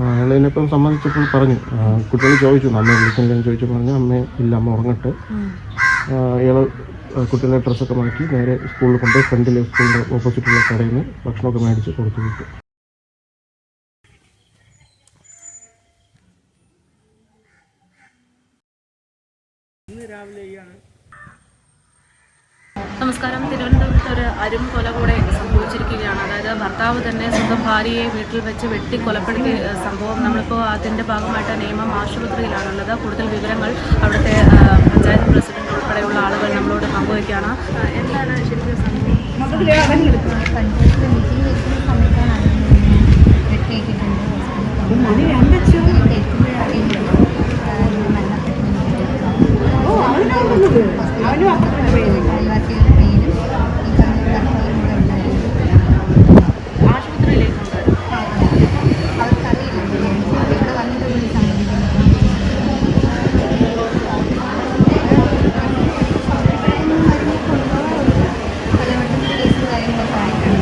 അയാളിനിപ്പം സംബന്ധിച്ചപ്പോൾ പറഞ്ഞു. കുട്ടികൾ ചോദിച്ചു. അമ്മ വിളിക്കുന്നില്ലെന്ന് ചോദിച്ചു പറഞ്ഞു അമ്മ ഇല്ല അമ്മ ഉറങ്ങട്ടെ. അയാൾ കുട്ടികളുടെ ഡ്രസ്സൊക്കെ മാറ്റി നേരെ സ്കൂളിൽ കൊണ്ട് ഫ്രണ്ടിലെ സ്കൂളിന്റെ ഓപ്പോസിറ്റുള്ള കടയിൽ നിന്ന് ഭക്ഷണമൊക്കെ മേടിച്ച് കൊടുത്തു വിട്ടു. നമസ്കാരം. തിരുവനന്തപുരത്ത് ഒരു അരും കൊല കൂടെ സംഭവിച്ചിരിക്കുകയാണ്. അതായത് ഭർത്താവ് തന്നെ സ്വന്തം ഭാര്യയെ വീട്ടിൽ വെച്ച് വെട്ടി കൊലപ്പെടുത്തിയ സംഭവം നമ്മളിപ്പോൾ അതിന്റെ ഭാഗമായിട്ട് നിയമം ആശുപത്രിയിലാണുള്ളത്. കൂടുതൽ വിവരങ്ങൾ അവിടുത്തെ പഞ്ചായത്ത് പ്രസിഡന്റ് ഉൾപ്പെടെയുള്ള ആളുകൾ നമ്മളോട് പങ്കുവയ്ക്കുകയാണ്. എന്താണ് ശരിക്കും സംഭവം? സമയത്താണ് വെട്ടിയിട്ടിട്ടുണ്ട് എത്തുമ്പോഴാണ് അറിയുന്നത് അയൽവാസികളുടെ പയ്യനും ഈ പറഞ്ഞ ഭർത്താവും കൂടെ ഉണ്ടായിരുന്നു ആശുപത്രിയിലേക്കുണ്ട് അവർക്കറിയില്ല ഇവിടെ വന്നിട്ട് പോലും സമ്മതിക്കുന്നു പലവട്ടം കേസ് കാര്യങ്ങളൊക്കെ ആയിട്ടാണ്.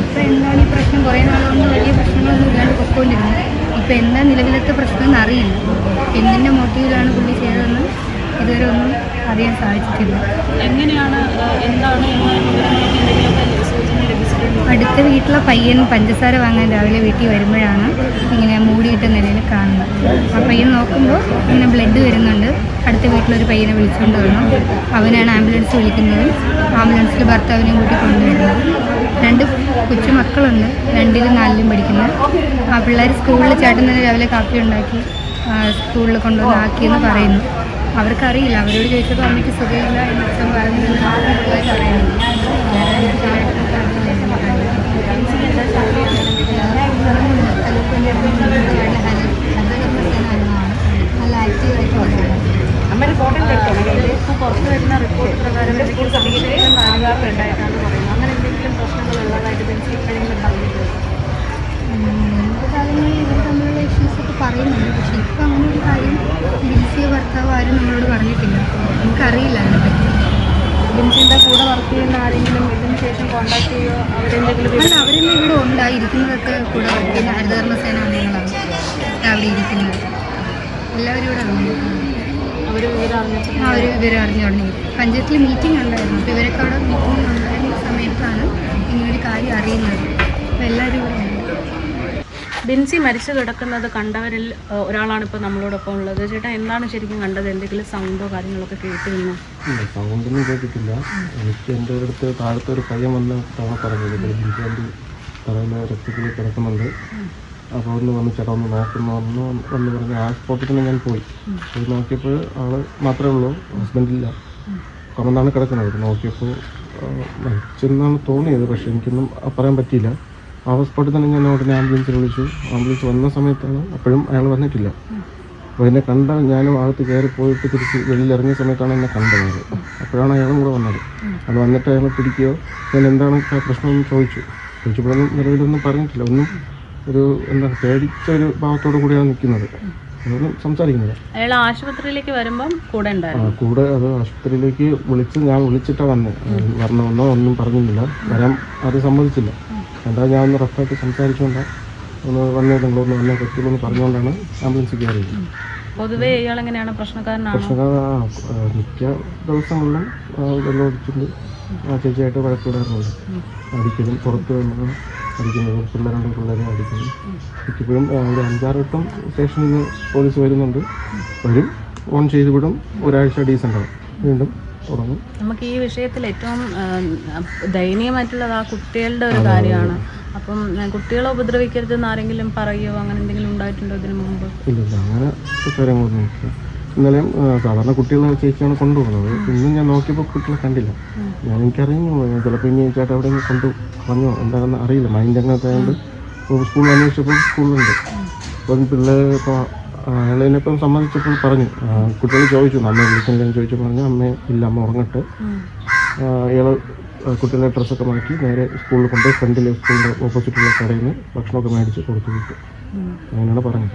ഇപ്പം എന്താണ് ഈ പ്രശ്നം? കുറേ നാളുകൊണ്ട് വലിയ പ്രശ്നങ്ങളൊന്നും ഇല്ലാണ്ട് പൊക്കോണ്ടിരുന്നു ഇപ്പം എന്താ നിലവിലത്തെ പ്രശ്നം എന്ന് അറിയില്ല. എന്തിന്റെ മോട്ടീവിലാണ് പുള്ളി ചെയ്തതെന്ന് ഇതുവരെ ഒന്നും അറിയാൻ സാധിച്ചിട്ടില്ല. എങ്ങനെയാണ് എന്താണ് അടുത്ത വീട്ടിലെ പയ്യൻ പഞ്ചസാര വാങ്ങാൻ രാവിലെ വീട്ടിൽ വരുമ്പോഴാണ് ഇങ്ങനെ മൂടിയിട്ട നിലയിൽ കാണുന്നത്. ആ പയ്യൻ നോക്കുമ്പോൾ ഇങ്ങനെ ബ്ലഡ് വരുന്നുണ്ട്. അടുത്ത വീട്ടിലൊരു പയ്യനെ വിളിച്ചുകൊണ്ട് വന്നു അവനാണ് ആംബുലൻസ് വിളിക്കുന്നത്. ആംബുലൻസിൽ ഭർത്താവിനെയും കൂട്ടി കൊണ്ടുവരുന്നത്. രണ്ട് കൊച്ചു മക്കളുണ്ട്. രണ്ടിലും നാലിലും പഠിക്കുന്നത് ആ പിള്ളേർ സ്കൂളിൽ ചേട്ടൻ തന്നെ രാവിലെ കാപ്പി ഉണ്ടാക്കി സ്കൂളിൽ കൊണ്ടുവന്ന് ആക്കിയെന്ന് പറയുന്നു. അവർക്കറിയില്ല. അവരോട് ചോദിച്ചപ്പോൾ അമ്മയ്ക്ക് സുഖമില്ല എന്ന് അച്ഛൻ പറഞ്ഞു പിള്ളേർ അറിയുന്നു വേറെ എനിക്ക് നല്ല ആക്റ്റീവ് ആയിട്ടുള്ള ഇപ്പോൾ പുറത്തു വരുന്ന റിപ്പോർട്ട് പ്രകാരം എന്തെങ്കിലും സംശയം നാലുകാർക്കുണ്ടായിട്ടാണ് പറയുന്നത് അങ്ങനെ എന്തെങ്കിലും പ്രശ്നങ്ങൾ ഉള്ളതായിട്ട് ബെൻസി എപ്പോഴെങ്കിലും പറഞ്ഞിട്ടുണ്ടോ മുൻപ് കാലങ്ങളിൽ ഇവർ തമ്മിലുള്ള ഇഷ്യൂസ് ഒക്കെ പറയുന്നുണ്ട് പക്ഷെ ഇപ്പം അങ്ങനെ ഒരു കാര്യം ബിൻസിയ ഭർത്താവ് ആരും നമ്മളോട് പറഞ്ഞിട്ടില്ല നമുക്കറിയില്ല ബിൻസിന്റെ കൂടെ വർക്ക് ചെയ്യുന്ന ആരെങ്കിലും ഇതിന് ശേഷം കോൺടാക്ട് ചെയ്യോ? അവരെന്തെങ്കിലും അല്ല അവരെല്ലാം ഇവിടെ ഉണ്ടായിരിക്കുന്നതൊക്കെ കൂടെ വർക്ക് ചെയ്യുന്ന ഹരിതകർമ്മ സേന അംഗങ്ങളാണ്. അവിടെ ഇരിക്കുന്നത്. എല്ലാവരും ഇവിടെ ഉണ്ട് അവർ വിവരം ആ ഒരു വിവരം അറിഞ്ഞു തുടങ്ങി. പഞ്ചായത്തിൽ മീറ്റിംഗ് ഉണ്ടായിരുന്നു. അപ്പോൾ ഇവരൊക്കെ അവിടെ മീറ്റിംഗ് ഉണ്ടായിരുന്ന സമയത്താണ് ഇങ്ങനൊരു കാര്യം അറിയുന്നത്. അപ്പോൾ എല്ലാവരും ഇവിടെ ബിൻസി മരിച്ചു കിടക്കുന്നത് കണ്ടവരിൽ ഒരാളാണ് ഇപ്പോൾ നമ്മളോടൊപ്പം ഉള്ളത്. ചേട്ടാ എന്താണ് ശരിക്കും കണ്ടത്? എന്തെങ്കിലും സൗണ്ടോ കാര്യങ്ങളൊക്കെ കേട്ടിരുന്നു? ഇല്ല സൗണ്ടൊന്നും കേട്ടിട്ടില്ല. എനിക്ക് എന്റെ അടുത്ത് താഴത്തെ ഒരു പയ്യൻ വന്ന് തവണ പറഞ്ഞത്. ബിൻസാന്റെ തറയിൽ രക്തത്തിൽ കിടക്കുന്നുണ്ട് അപ്പോൾ ഒന്ന് വന്ന് ചേട്ടാ ഒന്ന് നോക്കുന്നു. വന്ന് വന്ന് പറഞ്ഞ് ആ സ്പോട്ടിൽ തന്നെ ഞാൻ പോയി. പോയി നോക്കിയപ്പോൾ ആൾ മാത്രമേ ഉള്ളൂ. ഹസ്ബൻഡില്ല കമന്നാണ് കിടക്കുന്നത്. നോക്കിയപ്പോൾ മരിച്ചെന്നാണ് തോന്നിയത്. പക്ഷെ എനിക്കൊന്നും പറയാൻ പറ്റിയില്ല. ആ സ്പോട്ടിൽ തന്നെ ഞാൻ ഉടനെ ആംബുലൻസിൽ വിളിച്ചു. ആംബുലൻസ് വന്ന സമയത്താണ്. അപ്പോഴും അയാൾ വന്നിട്ടില്ല. അപ്പോൾ എന്നെ കണ്ട ഞാനും അകത്ത് കയറി പോയിട്ട് തിരിച്ച് വെളിയിൽ ഇറങ്ങിയ സമയത്താണ് എന്നെ കണ്ടത്. അപ്പോഴാണ് അയാളും കൂടെ വന്നത്. അത് വന്നിട്ട് അയാളെ പിടിക്കുകയോ ഞാൻ എന്താണ് പ്രശ്നമെന്ന് ചോദിച്ചു. ചോദിച്ചപ്പോഴൊന്നും നിലവിലൊന്നും പറഞ്ഞിട്ടില്ല. ഒന്നും ഒരു എന്താ പേടിച്ച ഒരു ഭാവത്തോടു കൂടിയാണ് നിൽക്കുന്നത്. അതൊന്നും സംസാരിക്കുന്നില്ല അയാൾ ആശുപത്രിയിലേക്ക് വരുമ്പം കൂടെ കൂടെ അത് ആശുപത്രിയിലേക്ക് വിളിച്ച് ഞാൻ വിളിച്ചിട്ടാണ് വന്നത്. വരണമെന്നോ ഒന്നും പറഞ്ഞില്ല. വരാൻ അത് സമ്മതിച്ചില്ല. എന്താ ഞാൻ ഒന്ന് റഫായിട്ട് സംസാരിച്ചുകൊണ്ട് ഒന്ന് വന്നേ നിങ്ങളൊന്ന് വന്നേ പറ്റുമെന്ന് പറഞ്ഞുകൊണ്ടാണ് ആംബുലൻസ് കയറിയത്. പൊതുവേ ഇയാൾ എങ്ങനെയാണ്? പ്രശ്നക്കാരനാണോ? മിക്ക ദിവസങ്ങളിലും വെള്ളം ഒഴിച്ചിട്ട് ആ ചേച്ചിയായിട്ട് വഴക്കിടാറുണ്ട് അടിക്കലും പുറത്ത് വന്ന് അടിക്കുന്നതും പിള്ളേരുണ്ട് പിള്ളേരെ അടിക്കുന്നു മിക്കപ്പോഴും ഒരു അഞ്ചാറ് വട്ടം സ്റ്റേഷനിൽ നിന്ന് പോലീസ് വരുന്നുണ്ട്. വരും ഓൺ ചെയ്ത് വിടും ഒരാഴ്ച ഡീസന്റ് ആവും വീണ്ടും തുടങ്ങും നമുക്ക് ഈ വിഷയത്തിൽ ഏറ്റവും ദയനീയമായിട്ടുള്ളത് ആ കുട്ടികളുടെ ഒരു കാര്യമാണ്. അപ്പം കുട്ടികളെ ഉപദ്രവിക്കരുത് എന്നാരെങ്കിലും പറയുകയോ അങ്ങനെ എന്തെങ്കിലും ഉണ്ടായിട്ടുണ്ടോ ഇതിനു മുമ്പ്? അങ്ങനെ കാര്യങ്ങളൊന്നും ഇന്നലെയും സാധാരണ കുട്ടികളെ ചേച്ചിയാണ് കൊണ്ടുപോകുന്നത്. ഇന്നും ഞാൻ നോക്കിയപ്പോൾ കുട്ടികളെ കണ്ടില്ല. ഞാൻ എനിക്കറിയുന്നു ചിലപ്പോൾ ഇനി ചേട്ടാ അവിടെ കൊണ്ട് പറഞ്ഞോ? എന്താണെന്ന് അറിയില്ല. മൈൻഡ് അങ്ങനത്തെ ആയതുകൊണ്ട് സ്കൂളിൽ അന്വേഷിച്ചപ്പോൾ സ്കൂളിലുണ്ട്. അപ്പം പിള്ളേർ ഇപ്പോൾ അയാളിനിപ്പം സമ്മതിച്ചപ്പോൾ പറഞ്ഞു. കുട്ടികൾ ചോദിച്ചു. അമ്മ വിളിക്കുന്നില്ലെന്ന് ചോദിച്ചു പറഞ്ഞു അമ്മ ഇല്ല അമ്മ ഉറങ്ങട്ടെ. അയാൾ കുട്ടികളുടെ ഡ്രസ്സൊക്കെ മാറ്റി നേരെ സ്കൂളിൽ കൊണ്ട് ഫ്രണ്ടിലെ സ്കൂളിന്റെ ഓപ്പോസിറ്റുള്ള കടയിൽ നിന്ന് ഭക്ഷണമൊക്കെ മേടിച്ച് കൊടുത്തു വിട്ടു. അങ്ങനെയാണ് പറഞ്ഞത്.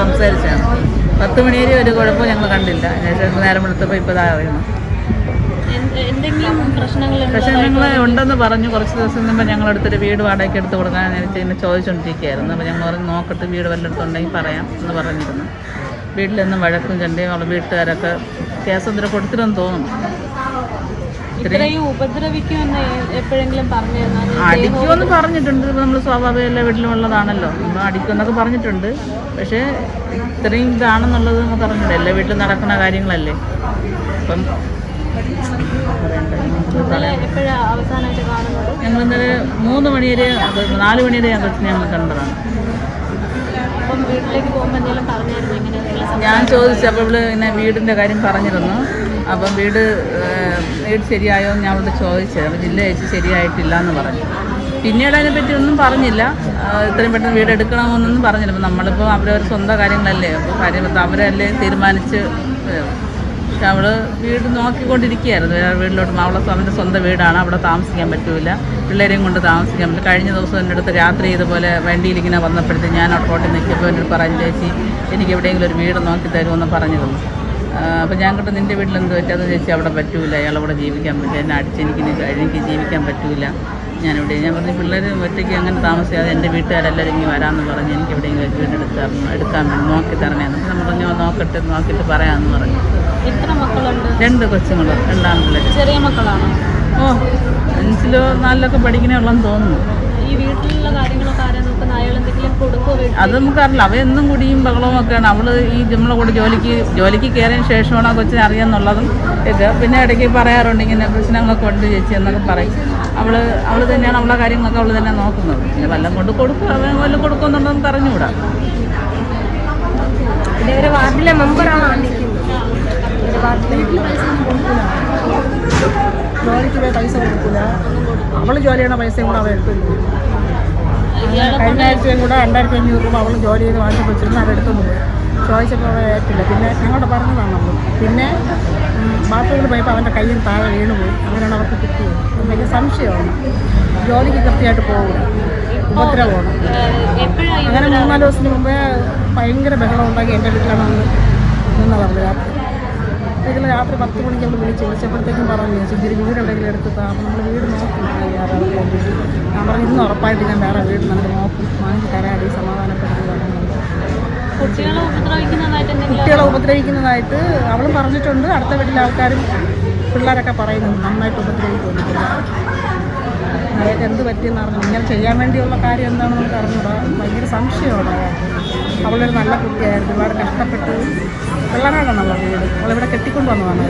സംസാരിച്ചാണ്. പത്ത് മണി ഒരു കുഴപ്പം ഞങ്ങൾ കണ്ടില്ല. ഞാൻ നേരം വെളുത്തപ്പോൾ ഇപ്പോൾ ഇതാ അറിയുന്നു എന്ത് എന്തെങ്കിലും പ്രശ്നങ്ങൾ ഞങ്ങൾ ഉണ്ടെന്ന് പറഞ്ഞു. കുറച്ച് ദിവസം മുമ്പ് ഞങ്ങളടുത്തൊരു വീട് വാടകയ്ക്ക് എടുത്ത് കൊടുക്കാൻ എനിക്ക് ഇങ്ങനെ ചോദിച്ചുകൊണ്ടിരിക്കുകയായിരുന്നു അപ്പോൾ ഞങ്ങൾ പറഞ്ഞു നോക്കട്ടെ വീട് വല്ലയിടത്തുണ്ടെങ്കിൽ പറയാം എന്ന് പറഞ്ഞിരുന്നു. വീട്ടിലൊന്നും വഴക്കും ചണ്ടയും അവളെ വീട്ടുകാരൊക്കെ കേസ് എന്തിനും കൊടുത്തില്ലെന്ന് തോന്നുന്നു. അടിക്കുമെന്ന് പറഞ്ഞിട്ടുണ്ട്. നമ്മൾ സ്വാഭാവികം എല്ലാ വീട്ടിലും ഉള്ളതാണല്ലോ. നമ്മൾ അടിക്കുമെന്നൊക്കെ പറഞ്ഞിട്ടുണ്ട്. പക്ഷേ ഇത്രയും ഇതാണെന്നുള്ളത് നമുക്ക് അറിഞ്ഞില്ല എല്ലാ വീട്ടിലും നടക്കുന്ന കാര്യങ്ങളല്ലേ. അപ്പം ഞങ്ങൾ ഇന്നലെ മൂന്ന് മണി വരെ നാല് മണി വരെ ഞങ്ങൾ ഞങ്ങൾ കണ്ടതാണ്. ഞാൻ ചോദിച്ചു അപ്പോൾ ഇവൾ ഇങ്ങനെ വീടിന്റെ കാര്യം പറഞ്ഞിരുന്നു. അപ്പം വീട് വീട് ശരിയായോ എന്ന് ഞാൻ ഇവിടെ ചോദിച്ചത്. അപ്പം ജില്ല ചേച്ചി ശരിയായിട്ടില്ല എന്ന് പറഞ്ഞു. പിന്നീട് അതിനെപ്പറ്റി ഒന്നും പറഞ്ഞില്ല. ഇത്രയും പെട്ടെന്ന് വീട് എടുക്കണമെന്നൊന്നും പറഞ്ഞില്ല. അപ്പം നമ്മളിപ്പോൾ അവരവർ സ്വന്തം കാര്യങ്ങളല്ലേ? അപ്പോൾ കാര്യം അവരല്ലേ തീരുമാനിച്ച് പക്ഷെ അവൾ വീട് നോക്കിക്കൊണ്ടിരിക്കുകയായിരുന്നു. വേറെ വീട്ടിലോട്ട് അവളെ അവന്റെ സ്വന്തം വീടാണ്. അവിടെ താമസിക്കാൻ പറ്റൂല. പിള്ളേരെയും കൊണ്ട് താമസിക്കാൻ പറ്റില്ല കഴിഞ്ഞ ദിവസം എന്റെ അടുത്ത് രാത്രി ഇതുപോലെ വണ്ടിയിലിങ്ങനെ ഇങ്ങനെ വന്നപ്പോഴത്തേക്ക് ഞാൻ അവിടെ റോട്ടിൽ നിൽക്കുമ്പോൾ എന്നോട് പറഞ്ഞു ചേച്ചി എനിക്ക് എവിടെയെങ്കിലും ഒരു വീട് നോക്കി തരുമെന്ന് പറഞ്ഞിരുന്നു അപ്പോൾ ഞാൻ കിട്ടും നിന്റെ വീട്ടിൽ എന്ത് പറ്റും അത് ചേച്ചി അവിടെ പറ്റൂല. അയാളവിടെ ജീവിക്കാൻ പറ്റില്ല. എന്നെ അടിച്ച് എനിക്ക് ജീവിക്കാൻ പറ്റൂല. ഞാനിവിടെ ഞാൻ പറഞ്ഞു പിള്ളേർ ഒറ്റയ്ക്ക് അങ്ങനെ താമസിക്കാതെ എന്റെ വീട്ടുകാരെല്ലാവരും ഇങ്ങനെ വരാമെന്ന് പറഞ്ഞ് എനിക്ക് എവിടെയെങ്കിലും വീട് എടുക്കാൻ എടുക്കാൻ നോക്കി തരണേന്ന്. നമ്മൾ പറഞ്ഞു നോക്കട്ടെ നോക്കിയിട്ട് പറയാമെന്ന് പറഞ്ഞു. എത്ര മക്കളുണ്ട്? രണ്ട് കൊച്ചുങ്ങൾ രണ്ടാം പിള്ളേർ ചെറിയ മക്കളാണ്? ഓ അഞ്ചിലോ നാലിലൊക്കെ പഠിക്കണേള്ളെന്ന് തോന്നുന്നു. ഈ വീട്ടിലുള്ള കാര്യങ്ങളൊക്കെ ആരാ നോക്കുന്ന? അയാൾ എന്തെങ്കിലും അത് നമുക്കറിയില്ല. അവ എന്നും കുടിയും ബഹളവും ഒക്കെയാണ്. അവൾ ഈ നമ്മളെ കൂടെ ജോലിക്ക് ജോലിക്ക് കയറിയതിന് ശേഷമാണ് ആ കൊച്ചിനെ അറിയാന്നുള്ളതും ഇത് പിന്നെ ഇടയ്ക്ക് പറയാറുണ്ട് ഇങ്ങനെ പ്രശ്നങ്ങളൊക്കെ ഉണ്ട് ചേച്ചി എന്നൊക്കെ പറയും. അവൾ അവൾ തന്നെയാണ് അവളെ കാര്യങ്ങളൊക്കെ അവൾ തന്നെ നോക്കുന്നത്. പിന്നെ വല്ലതും കൊണ്ട് കൊടുക്കും അവൻ വല്ലതും കൊടുക്കുന്നുണ്ടോ നമുക്ക് പറഞ്ഞുകൂടാ വാർഡിലെ മെമ്പറാണ് ജോലിക്ക് പോയി പൈസ കൊടുക്കില്ല അവൾ ജോലി ചെയ്യണ പൈസയും കൂടെ അവൾ ഇയാളെ കഴിഞ്ഞ ആഴ്ചയും കൂടെ രണ്ടായിരത്തി അഞ്ഞൂറ് രൂപ അവൾ ജോലി ചെയ്ത് വാങ്ങിച്ചു വെച്ചിരുന്നു അവൾ പോയി ചോദിച്ചപ്പോൾ ഏറ്റില്ല. പിന്നെ ഞങ്ങളുടെ പറഞ്ഞതാണ് അവൾ. പിന്നെ ബാത്റൂമിൽ പോയപ്പോൾ അവന്റെ കയ്യിൽ താഴെ വീണുപോയി അങ്ങനെയാണ് അവർക്ക് കിട്ടിയത്. വലിയ സംശയമാണ് ജോലിക്ക് കൃത്യമായിട്ട് പോകില്ല ഉപദ്രവമാണ്. അങ്ങനെ മൂന്നാൽ ദിവസത്തിന് മുമ്പേ ഭയങ്കര ബഹളം ഉണ്ടാക്കി എന്റെ വീട്ടിലാണ് നിന്ന് പറഞ്ഞത്. രാത്രി വീട്ടിൽ രാത്രി പത്ത് മണിക്ക് നമ്മൾ വിളിച്ച് വിളിച്ചപ്പോഴത്തേക്കും പറഞ്ഞു ചേച്ചി ഒരു വീട് എവിടെയെങ്കിലും എടുത്ത് താമസം നമ്മൾ വീട് നോക്കും ഞാൻ പറഞ്ഞു ഇന്ന് ഉറപ്പായിട്ട് ഞാൻ വേറെ വീട് നമുക്ക് നോക്കും. വാങ്ങി തരാടി സമാധാനപ്പെടുത്തി പറഞ്ഞു കുട്ടികളെ ഉപദ്രവിക്കുന്നതായിട്ട് എന്തെങ്കിലും കുട്ടികളെ ഉപദ്രവിക്കുന്നതായിട്ട് അവളും പറഞ്ഞിട്ടുണ്ട്. അടുത്ത വീട്ടിലെ ആൾക്കാരും പിള്ളേരൊക്കെ പറയുന്നുണ്ട് നന്നായിട്ട് ഉപദ്രവിക്കുന്നുണ്ട്. അയാൾക്ക് എന്ത് പറ്റിയെന്ന് അറിഞ്ഞു. ഇങ്ങനെ ചെയ്യാൻ വേണ്ടിയുള്ള കാര്യം എന്താണെന്ന് നമുക്ക് അറിഞ്ഞൂടാ. ഭയങ്കര സംശയമാണ്. അവളൊരു നല്ല കുട്ടിയായിരുന്നു. ഒരുപാട് കഷ്ടപ്പെട്ട് അവളുടെ വീട്? അവളിവിടെ കെട്ടിക്കൊണ്ട് വന്നതാണ്.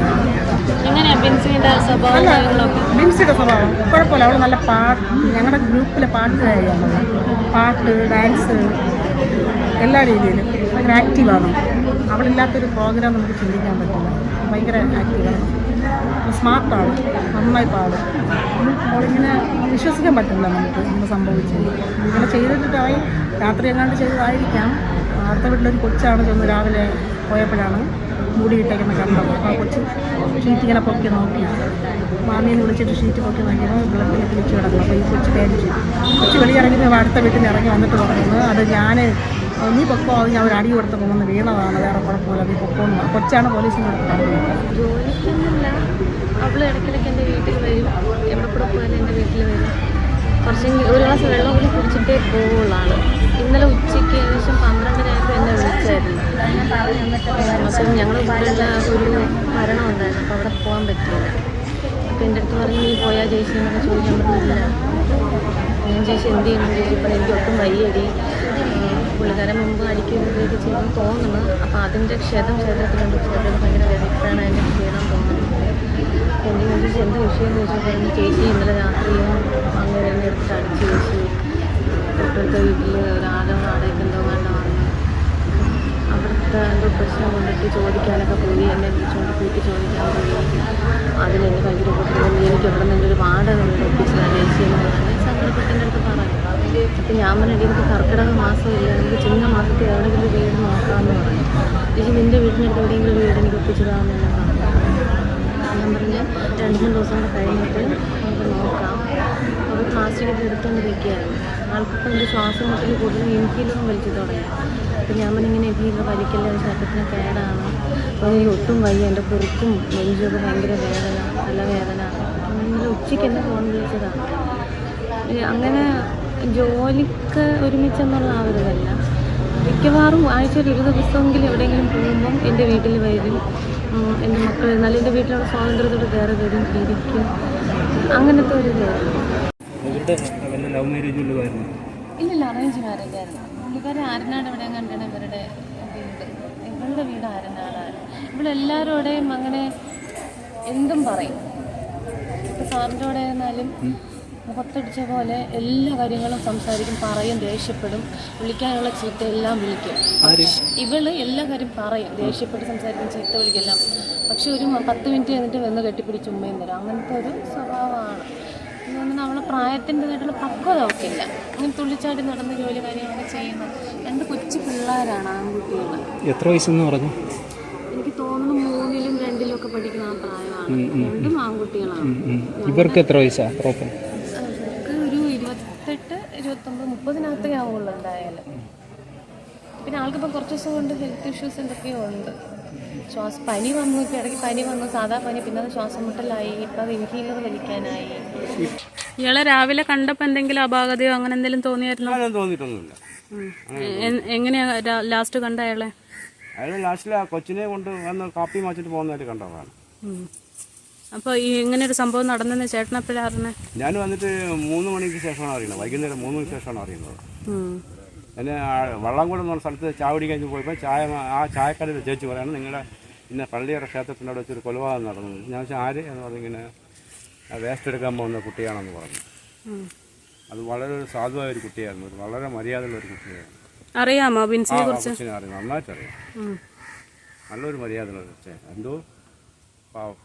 കാര്യങ്ങളൊക്കെ? മിൻസിയുടെ സ്വഭാവം. കുഴപ്പമില്ല അവൾ നല്ല പാട്ട് ഞങ്ങളുടെ ഗ്രൂപ്പിലെ പാട്ടുകാരിയാണ് പാട്ട് ഡാൻസ് എല്ലാ രീതിയിലും ഭയങ്കര ആക്റ്റീവാണ്. അവളില്ലാത്തൊരു പ്രോഗ്രാം നമുക്ക് ചിന്തിക്കാൻ പറ്റില്ല. ഭയങ്കര ആക്റ്റീവാണ്. സ്മാർട്ടാണ്. നന്നായി പാടും. അവളിങ്ങനെ വിശ്വസിക്കാൻ പറ്റില്ല നമുക്ക് ഇന്ന് സംഭവിച്ചത്. ഇങ്ങനെ ചെയ്തിട്ടായി രാത്രി എങ്ങാണ്ട് ചെയ്തതായിരിക്കാം. അടുത്ത വീട്ടിലൊരു കൊച്ചാണ് ചെന്ന് രാവിലെ പോയപ്പോഴാണ് മൂടിയിട്ടേക്കുന്ന കണ്ടത് അപ്പോൾ ആ കൊച്ച് ഷീറ്റ് ഇങ്ങനെ പൊക്കി നോക്കി. മാമീനെ വിളിച്ചിട്ട് ഷീറ്റ് പൊക്കി നോക്കിയപ്പോൾ വിളക്കിൽ തിരിച്ചു കിടക്കണം അപ്പോൾ ഈ കൊച്ച് പേടിച്ചു കൊച്ച് വെളിയിറങ്ങി അടുത്ത വീട്ടിൽ ഇറങ്ങി വന്നിട്ട് പറയുന്നത് അത് ഞാൻ നീ പൊക്കോ അത് ഞാൻ ഒരു അടി കൊടുത്ത് വന്ന് വീണതാണ് വേറെ കുഴപ്പമില്ല നീ പൊക്കോന്ന് കൊച്ചാണ് പോലീസിന് പറഞ്ഞത്. ജോലിക്കൊന്നുമില്ല. അവൾ ഇടയ്ക്കിടയ്ക്ക് എന്റെ വീട്ടിൽ വരും. കുറച്ചെങ്കിൽ ഒരു ഗ്ലാസ് വെള്ളം കൂടി കുടിച്ചിട്ടേ പോവുള്ളൂ ഇന്നലെ ഉച്ചയ്ക്ക് ഏകദേശം പന്ത്രണ്ടരയായപ്പോൾ വിളിച്ചായിരുന്നു. അപ്പം ഞങ്ങൾ വീട്ടിലുള്ള ഒരു മരണം ഉണ്ടായിരുന്നു. അപ്പോൾ അവിടെ പോകാൻ പറ്റിയില്ല. അപ്പോൾ എന്റെ അടുത്ത് പറഞ്ഞ് നീ പോയാൽ ചേച്ചി എന്നൊക്കെ ചോദിക്കാൻ പറ്റില്ല ഞാൻ ചേച്ചി എന്ത് ചെയ്യണം? ഇപ്പോൾ എനിക്ക് ഒട്ടും വയ്യടി. പുള്ളിക്കാരൻ മുമ്പ് അടിക്കുകയൊക്കെ ചെയ്യുമ്പോൾ തോന്നുന്നു. അപ്പോൾ അതിന്റെ ക്ഷതം ശരീരത്തിലുണ്ട് ക്ഷതം ഭയങ്കര വേദനയാണ് അതിന്റെ ക്ഷീണം തോന്നുന്നത്. എന്റെ ചോദിച്ചു എന്ത് വിഷയം എന്ന് ചോദിച്ചാൽ പറഞ്ഞു ചേച്ചി ഇന്നലെ രാത്രിയും അങ്ങനെ തന്നെ എടുത്തിട്ട് അടിച്ചു ചേച്ചി തൊട്ടടുത്ത വീട്ടിൽ ഒരാളെ വാടകയ്ക്ക് എന്തോ വേണ്ട വന്നു അവിടുത്തെ എന്തോ പ്രശ്നം കൊണ്ടിട്ട് ചോദിക്കാനൊക്കെ പോയി എന്നെ വിളിച്ചുകൊണ്ട് പോയിട്ട് ചോദിക്കാൻ പോയി അതിലെന്നെ ഭയങ്കര ഉപദ്രവം. എനിക്ക് എവിടെ നിന്ന് ഒരു വാടക വീട് ഒപ്പിച്ചതാണ് ചേച്ചി എന്ന് പറഞ്ഞ് സങ്കടപ്പെട്ടെന്റെ അടുത്ത് പറഞ്ഞു അപ്പം ഞാൻ പറഞ്ഞിട്ട് എനിക്ക് കർക്കിടക മാസമില്ല എനിക്ക് ചിങ്ങ മാസത്തിൽ എവിടെയെങ്കിലും വീട് നോക്കാമെന്ന് പറഞ്ഞു. ചേച്ചി നിന്റെ വീടിനടുത്ത് എവിടെയെങ്കിലും വീട് എനിക്ക് ഒപ്പിച്ചതാണെന്ന് പറഞ്ഞു. ഞാൻ പറഞ്ഞ് രണ്ട് മൂന്ന് ദിവസം കൂടെ കഴിഞ്ഞിട്ട് നമുക്ക് നോക്കാം. അപ്പോൾ പ്ലാസ്റ്റിക് എടുത്തുകൊണ്ടിരിക്കുകയായിരുന്നു ആൾക്കിപ്പോൾ എന്റെ ശ്വാസം മുട്ടൽ കൂടുതലും ഇൻഹീലറും വലിച്ചു തുടങ്ങി. അപ്പോൾ ഞാൻ എനിക്ക് ഇങ്ങനെ ഇൻഹീലർ വലിക്കല്ല ശരീരത്തിന് കേടാണ്. അപ്പോൾ എനിക്ക് ഒട്ടും വയ്യ. എന്റെ കുറുക്കും നെഞ്ചൊക്കെ ഭയങ്കര വേദന നല്ല വേദന. അങ്ങനെ ഉച്ചയ്ക്ക് എന്നെ ഫോൺ വിളിച്ചതാണ് അങ്ങനെ ജോലിക്ക് ഒരുമിച്ചെന്നുള്ള ആ ഒരു ഇതല്ല. മിക്കവാറും ആഴ്ചയിൽ ഒരു ദിവസമെങ്കിലും എവിടെയെങ്കിലും പോകുമ്പം എന്റെ വീട്ടിൽ വരും. എന്റെ മക്കൾ എന്നാലും എന്റെ വീട്ടിലുള്ള സ്വാതന്ത്ര്യത്തോടെ കയറി വരും ഇരിക്കും. അങ്ങനത്തെ ഒരു ഇതായിരുന്നു ഇല്ലില്ല അറേഞ്ച് മാരേജ് ആയിരുന്നു. പുള്ളിക്കാരി ആരനാട് എവിടെ കണ്ടാണ് ഇവരുടെ വീട്. ഇവളുടെ വീട് ആരനാടാണ് ഇവളെല്ലാവരോടെയും അങ്ങനെ എന്തും പറയും. ഇപ്പം സാറിന്റെ ആയിരുന്നാലും മുഖത്തടിച്ച പോലെ എല്ലാ കാര്യങ്ങളും സംസാരിക്കും പറയും ദേഷ്യപ്പെടും. വിളിക്കാനുള്ള ചീത്ത എല്ലാം വിളിക്കും ഇവൾ എല്ലാ കാര്യം പറയും. ദേഷ്യപ്പെട്ട് സംസാരിക്കും ചീത്ത വിളിക്കെല്ലാം പക്ഷെ ഒരു പത്ത് മിനിറ്റ് കഴിഞ്ഞിട്ട് വന്ന് കെട്ടിപ്പിടിച്ച് ഉമ്മയും തരും. അങ്ങനത്തെ ഒരു സ്വഭാവമാണ്. അതുകൊണ്ട് അവളെ പ്രായത്തിന്റെതായിട്ടുള്ള പക്വത ഒക്കെ ഇല്ല ഇങ്ങനെ തുള്ളിച്ചാടി നടന്ന് ജോലി കാര്യങ്ങളൊക്കെ ചെയ്യുന്നത് രണ്ട് കൊച്ചു പിള്ളേരാണ് ആൺകുട്ടികൾ എത്ര വയസ്സെന്ന് പറഞ്ഞു? എനിക്ക് തോന്നുന്നു മൂന്നിലും രണ്ടിലും ഒക്കെ പഠിക്കുന്ന ആ പ്രായമാണ്. രണ്ടും ആൺകുട്ടികളാണ്. ഇവർക്ക് എത്ര വയസ്സാണ് പ്രോപ്പർ ഒരു ഇരുപത്തെട്ട് ഇരുപത്തൊമ്പത് മുപ്പതിനകത്തേ ആവുള്ളൂ എന്തായാലും. പിന്നെ ആൾക്കിപ്പോൾ കുറച്ച് ദിവസം കൊണ്ട് ഹെൽത്ത് ഇഷ്യൂസ് എന്തൊക്കെയോ ഉണ്ട്. ശ്വാസ പനി വന്നു ഇപ്പോൾ ഇടയ്ക്ക് പനി വന്നു സാധാ പനി പിന്നെ അത് ശ്വാസം മുട്ടലായി ഇപ്പം ഇൻഹീലർ വലിക്കാനായി. ഇയാളെ രാവിലെ കണ്ടപ്പോൾ എന്തെങ്കിലും അപാകതയോ അങ്ങനെ എന്തെങ്കിലും തോന്നിയായിരുന്നോ? തോന്നിയിട്ടൊന്നുമില്ല. എങ്ങനെയാ ലാസ്റ്റ് കണ്ട അയാളെ? അയാൾ ലാസ്റ്റിൽ ആ കൊച്ചിനെ കൊണ്ട് വന്ന് കാപ്പി മാച്ചിട്ട് പോകുന്നതായിട്ട് കണ്ടതാണ്. അപ്പോൾ ഈ ഇങ്ങനെ ഒരു സംഭവം നടന്നെന്ന് ചേട്ടനെപ്പോഴാ അറിഞ്ഞത് ഞാൻ വന്നിട്ട് മൂന്ന് മണിക്ക് ശേഷമാണ് അറിയുന്നത്. വൈകുന്നേരം മൂന്ന് മണിക്ക് ശേഷമാണ് അറിയുന്നത്. എന്നെ വള്ളംകുളം എന്ന് പറഞ്ഞ സ്ഥലത്ത് ചാവടി കഴിഞ്ഞ് പോയപ്പോൾ ചായ ആ ചായക്കടയിൽ ചേച്ചി പറയാണ്. നിങ്ങളുടെ ഇന്ന പള്ളിയുടെ ക്ഷേത്രത്തിനോട് വെച്ചൊരു കൊലപാതകം നടന്നത്. ഞാൻ വെച്ചാൽ ആര്? എന്ന് പറഞ്ഞിങ്ങനെ വേസ്റ്റ് എടുക്കാൻ പോകുന്ന കുട്ടിയാണെന്ന് പറഞ്ഞു. അത് വളരെ ഒരു സാധുവായ ഒരു കുട്ടിയായിരുന്നു. വളരെ മര്യാദയുള്ള ഒരു കുട്ടിയായിരുന്നു. അറിയാമോ ബിൻസിനെ കുറിച്ച്? അറിയാം. നന്നായിട്ട് അറിയാം നല്ലൊരു മര്യാദയുള്ള എന്തോ പാവം.